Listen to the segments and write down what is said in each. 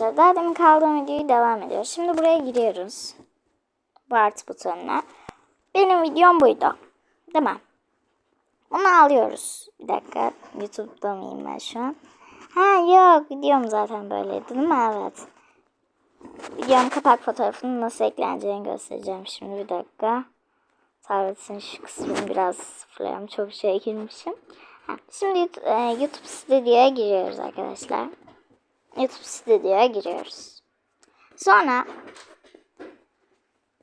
arkadaşlar. Daha demin kaldığım videoyu devam ediyor. Şimdi buraya giriyoruz. Bu artı butonuna. Benim videom buydu. Değil mi? Bunu alıyoruz. Bir dakika. Youtube'da mıyım ben şu an? Ha yok. Videom zaten böyleydi değil mi? Evet. Videonun kapak fotoğrafının nasıl ekleneceğini göstereceğim şimdi. Bir dakika. Tabletin şu kısmını biraz sıfırlayalım. Çok şey girmişim. Ha, şimdi YouTube, e, YouTube Studio'ya giriyoruz arkadaşlar. YouTube Studio'ya giriyoruz. Sonra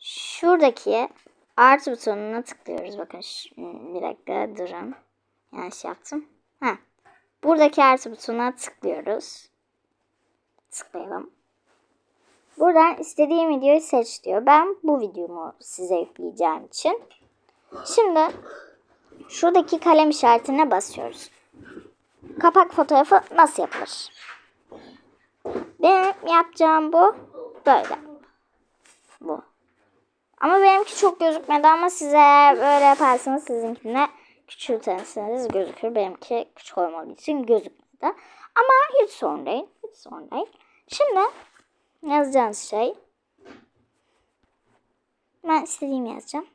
şuradaki artı butonuna tıklıyoruz. Bakın şu- bir dakika durun. Yanlış yaptım. Ha. Buradaki artı butonuna tıklıyoruz. Tıklayalım. Buradan istediğim videoyu seç diyor. Ben bu videomu size yükleyeceğim için. Şimdi şuradaki kalem işaretine basıyoruz. Kapak fotoğrafı nasıl yapılır? Yapacağım bu. Böyle. Bu. Ama benimki çok gözükmedi ama size böyle yaparsanız sizinkine küçültenseniz gözükür. Benimki küçük olmadığı için gözükmedi. Ama hiç sorun değil. Hiç sorun değil. Şimdi yazacağınız şey ben istediğimi yazacağım.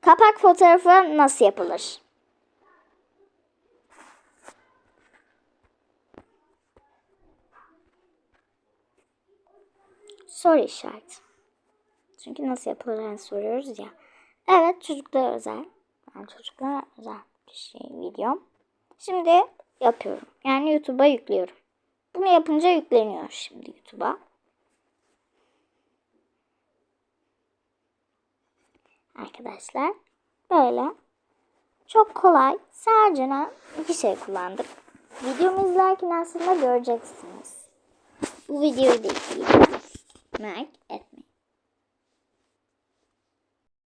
Kapak fotoğrafı nasıl yapılır? Soru işareti. Çünkü nasıl yapıldığını soruyoruz ya. Evet çocuklara özel. Yani çocuklara özel bir şey videom. Şimdi yapıyorum. Yani YouTube'a yüklüyorum. Bunu yapınca yükleniyor şimdi YouTube'a. Arkadaşlar böyle çok kolay sadece iki şey kullandık. Videomu izlerken aslında göreceksiniz. Bu videoyu da izleyebilirsiniz. Mike.